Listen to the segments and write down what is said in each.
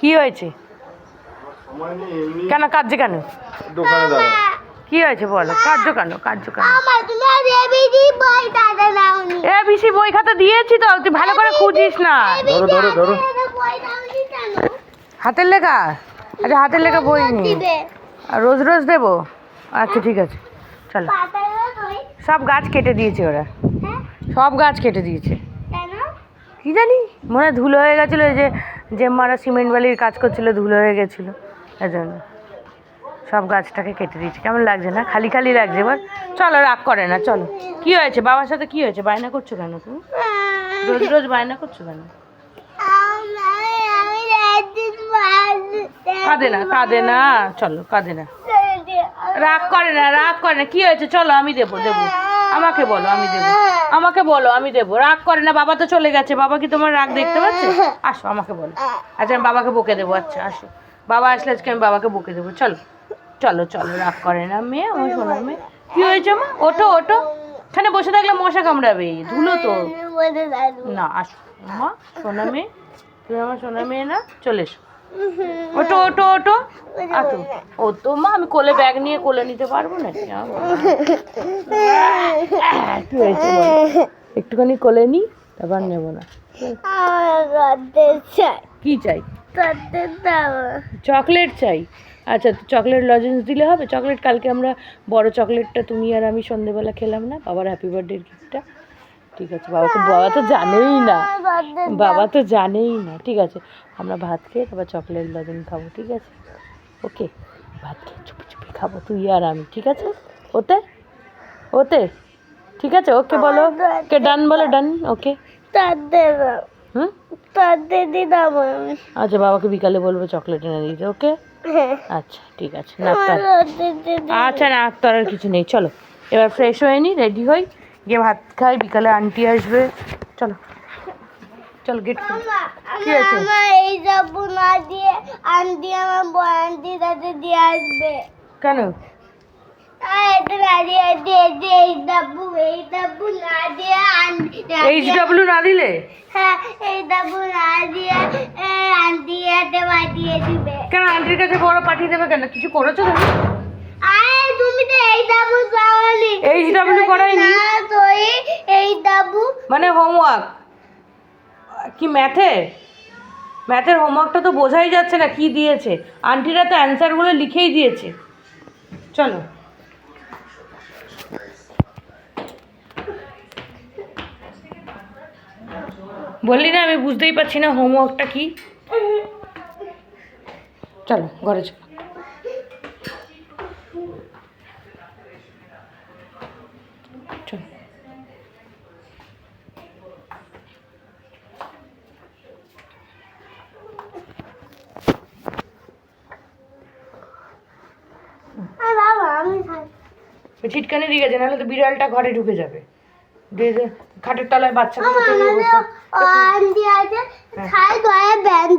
কি হয়েছে? সময় নেই এমনি কেন কাঁদছে কেন? দোকানে দাঁড়া কি হয়েছে বলো? কার্য কেন? কার্য কেন? বই দাদা এ বিসি বই খাতা দিয়েছি তো তুই ভালো করে খুঁজিস না। ধরো ধরো ধরো। হাতের লেখা? আচ্ছা হাতের লেখা বই দিবে। আর রোজ রোজ দেবো? আচ্ছা ঠিক আছে। চলো। সব গাছ কেটে দিয়েছে ওরা। হ্যাঁ? সব গাছ কেটে দিয়েছে। কি জানি? মনে হয় ধুলো হয়ে গেছিল এই যে যে মারা সিমেন্ট বালির কাজ করছিল, ধুলো হয়ে গেছিল। জন্য সব গাছটাকে কেটে দিয়েছে। কেমন লাগছে না? খালি খালি লাগছে। এবার চলো, রাগ করে না, চলো। কি হয়েছে? বাবার সাথে কি হয়েছে? বায়না করছ কেন তুমি? রোজ রোজ বায়না করছ কেন? কাঁদে না কাঁদে না। চলো, কাঁদে না। রাগ করে না, রাগ করে না। কি হয়েছে? চলো, আমি দেবো দেবো। আমাকে বলো আমি দেবো। আমাকে বলো আমি দেবো। রাগ করে না বাবা তো চলে গেছে। বাবা কি তোমার রাগ দেখতে পাচ্ছে? আসো আমাকে বলো। আচ্ছা আমি বাবাকে বকে দেবো। আচ্ছা আসো। বাবা আসলে আজকে আমি বাবাকে বকে দেবো। চলো চলো চলো রাগ করে না মেয়ে আমার সোনা মেয়ে। কি হয়েছে মা? ওঠো ওঠো। এখানে বসে থাকলে মশা কামড়াবে। ধুলো তো। না আসো। মা সোনা মেয়ে। তুমি আমার সোনা মেয়ে না? চলে এসো। ওটো ওটো ওটো আতো ও তো মা আমি কোলে ব্যাগ নিয়ে কোলে নিতে পারব না কি কি হয়েছে একটুখানি কোলে নি তারপর নেব না। কি চাই? চকলেট চাই। আচ্ছা তো চকলেট লজেন্স দিলে হবে। চকলেট কালকে আমরা বড় চকলেটটা তুমি আর আমি সন্ধেবেলা খেলাম না। বাবার হ্যাপি বার্থডের গিফটটা ঠিক আছে বাবাকে বাবা তো জানেই না। বাবা তো জানেই না ঠিক আছে। আমরা ভাত খেয়ে তারপর চকলেট লজেন খাব ঠিক আছে? ওকে ভাত খেয়ে চুপি চুপি খাব তুই আর আমি ঠিক আছে? ওতে ওতে ঠিক আছে? ওকে বলো ওকে ডান বলো ডান ওকে। হুম? আচ্ছা বাবাকে বিকালে বলব চকলেট এনে দিতে ওকে? হ্যাঁ। আচ্ছা ঠিক আছে আচ্ছা না আর তোর আর কিছু নেই চলো। এবার ফ্রেশ হয়ে নি রেডি হই। গিয়ে ভাত খাই বিকালে আন্টি আসবে চলো চলো গেট কি? আমার এই যাব না দিয়ে আন্টি আমার বড় আন্টি তাদের দিয়ে আসবে কেন? না এইচ ডাব্লিউ দিলে হ্যাঁ এই না দিয়ে আন্টি হাতে পাঠিয়ে দিবে কেন আন্টির কাছে বড় পাঠিয়ে দেবে কেন? কিছু করেছ তুমি? মানে হোমওয়ার্ক কি ম্যাথে ম্যাথের হোমওয়ার্কটা তো বোঝাই যাচ্ছে না কি দিয়েছে? আন্টিরা তো অ্যান্সারগুলো লিখেই দিয়েছে। চলো। বললি না আমি বুঝতেই পারছি না হোমওয়ার্কটা কি? চলো ঘরে চলো আর বাবা আমি থাকি ওই ছিটকানি দিয়ে গেছে নাহলে তো বিড়ালটা ঘরে ঢুকে যাবে। খাটের তলায় বাচ্চা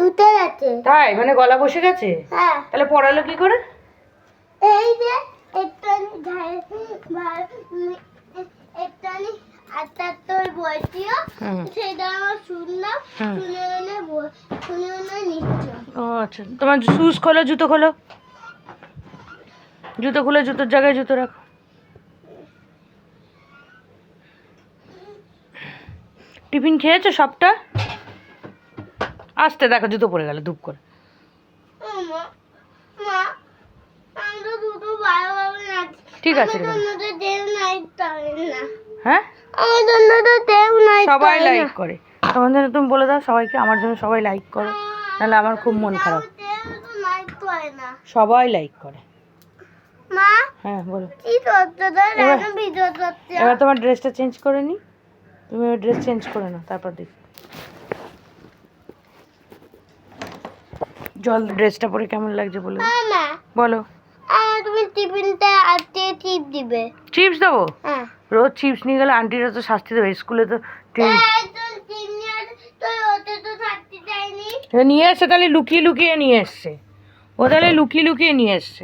ধুতে গেছে। তাই? মানে গলা বসে গেছে? হ্যাঁ। তাহলে পড়ালো কি করে? এই যে আটাত্তর সেটা আমার শুনলাম শুনে শুনে ও আচ্ছা তোমার শুজ খোলো জুতো খোলো। জুতো খুলে জুতোর জায়গায় জুতো রাখো। টিফিন খেয়েছো সবটা? আসতে দেখো জুতো পড়ে গেল ধূপ করে। ঠিক আছে, হ্যাঁ? সবাই লাইক করে। তোমার জন্য তুমি বলে দাও সবাইকে আমার জন্য সবাই লাইক করো। নাহলে আমার খুব মন খারাপ। সবাই লাইক করে। মা হ্যাঁ বলো। এবার- তোমার ড্রেসটা চেঞ্জ করে নি। তুমি ওই ড্রেস চেঞ্জ করে নাও তারপর দেখি। জল ড্রেসটা পরে কেমন লাগছে বলো মা বলো। তুমি টিফিনটা আজকে টিপ দিবে। চিপস দেবো? হ্যাঁ। রোজ চিপস নিয়ে গেলে আন্টিরা তো শাস্তি দেবে স্কুলে তো নিয়ে এসছে তাহলে লুকিয়ে লুকিয়ে নিয়ে এসছে। ও তাহলে লুকিয়ে লুকিয়ে নিয়ে এসছে।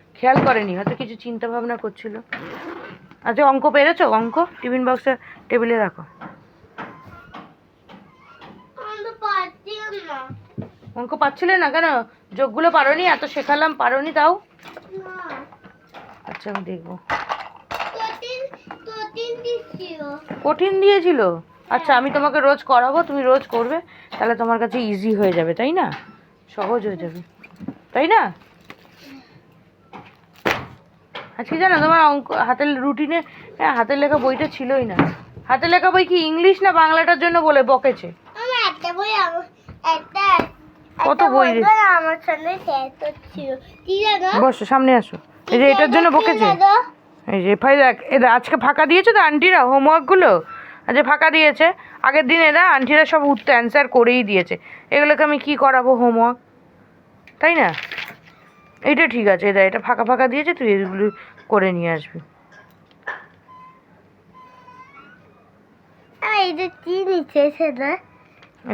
খেয়াল করেনি হয়তো কিছু চিন্তা ভাবনা করছিল। আচ্ছা অঙ্ক পেরেছ? অঙ্ক? টিফিন বক্সে টেবিলে রাখো। অঙ্ক পাচ্ছিলে না কেন? যোগগুলো পারোনি এত শেখালাম পারোনি তাও? আচ্ছা আমি দেখব। কঠিন দিয়েছিল? আচ্ছা আমি তোমাকে রোজ করাবো তুমি রোজ করবে তাহলে তোমার কাছে ইজি হয়ে যাবে তাই না? সহজ হয়ে যাবে। তাই না? আজকে জানো তোমার অঙ্ক হাতের রুটিনে হ্যাঁ হাতের লেখা বইটা ছিলই না। হাতের লেখা বই কি ইংলিশ না বাংলাটার জন্য বলে বকেছে? একটা বই একটা কত বই রে? আমার জানো? বসো সামনে আসো। এই যে এটার জন্য বকেছে? এই যে ভাই দেখ এরা আজকে ফাঁকা দিয়েছে তো আন্টিরা হোমওয়ার্কগুলো আজকে ফাঁকা দিয়েছে। আগের দিন এরা আন্টিরা সব উত্তর অ্যান্সার করেই দিয়েছে। এগুলোকে আমি কি করাবো হোমওয়ার্ক তাই না? এটা ঠিক আছে এরা এটা ফাঁকা ফাঁকা দিয়েছে তুই এগুলো করে নিয়ে আসবি।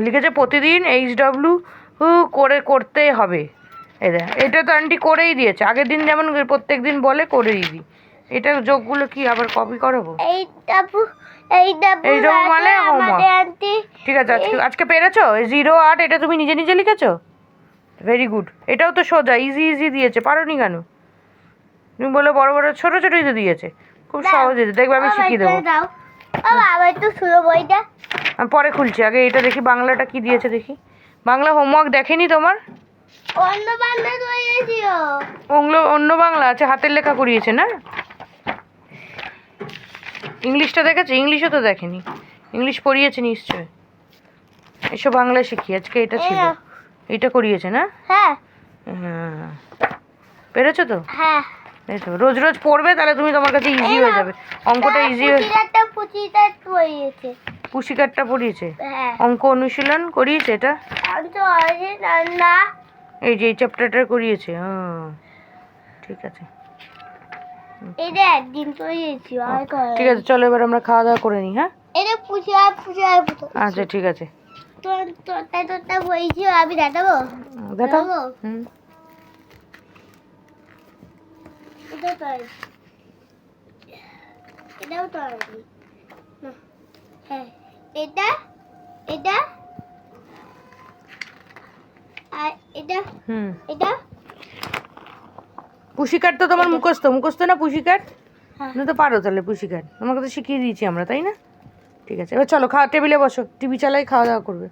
লিখেছে প্রতিদিন এইচ ডব্লিউ করে করতে হবে। এটা এটা তো আন্টি করেই দিয়েছে। আগের দিন যেমন প্রত্যেক দিন বলে করেই দিই এটা যোগগুলো কি আবার কপি করাবো? এই ডাবু এই ডাবু এই ডাবু মানে রাতে homework। আমাদের আন্টি ঠিক আছে আজকে আজকে পেরেছ? জিরো আট এটা তুমি নিজে নিজে লিখেছো? ভেরি গুড এটাও তো সোজা ইজি ইজি দিয়েছে। পারো নি কেন? তুমি বলে বড় বড় ছোট ছোটই তো দিয়েছে। খুব। সহজ দেখবে আমি শিখিয়ে দেবো। পরে খুলছি আগে এটা দেখি বাংলাটা কি দিয়েছে দেখি। বাংলা হোমওয়ার্ক দেখেনি তোমার? অন্য ওগুলো অন্য বাংলা আছে হাতের লেখা করিয়েছে না? ইংলিশটা দেখেছে? ইংলিশও তো দেখেনি। ইংলিশ পড়িয়েছে নিশ্চয়। এসব বাংলা শিখি আজকে এটা ছিল। এটা করিয়েছে না? হ্যাঁ। হ্যাঁ। পেরেছ তো? হ্যাঁ। এই তো রোজ রোজ পড়বে তাহলে তুমি তোমার কাছে ইজি হয়ে যাবে। অঙ্কটা ইজি হয়ে পড়িয়েছে। পুশিকারটা পড়িয়েছে? হ্যাঁ। অঙ্ক অনুশীলন করিয়েছে এটা? তো এই যে এই চ্যাপ্টারটা করিয়েছে হ্যাঁ। ঠিক আছে। এটা একদিন পড়িয়েছি আর করে ঠিক আছে চলো এবার আমরা খাওয়া দাওয়া করে নিই হ্যাঁ? এটা পুচি আর পুচি আর আচ্ছা ঠিক আছে। তোর তোরটা তোরটা বইছি আমি দেখাবো? দেখাবো? হুম। এটা তোর। এটাও তোর। হ্যাঁ এটা এটা আর এটা হুম। এটা। তো তোমার মুখস্থ মুখস্থ না পুশিকাট হ্যাঁ। তুমি তো পারো তাহলে পুশিকাট তোমাকে তো শিখিয়ে দিয়েছি আমরা তাই না? ঠিক আছে এবার চলো খাওয়া টেবিলে বসো টিভি চালাই খাওয়া দাওয়া করবে।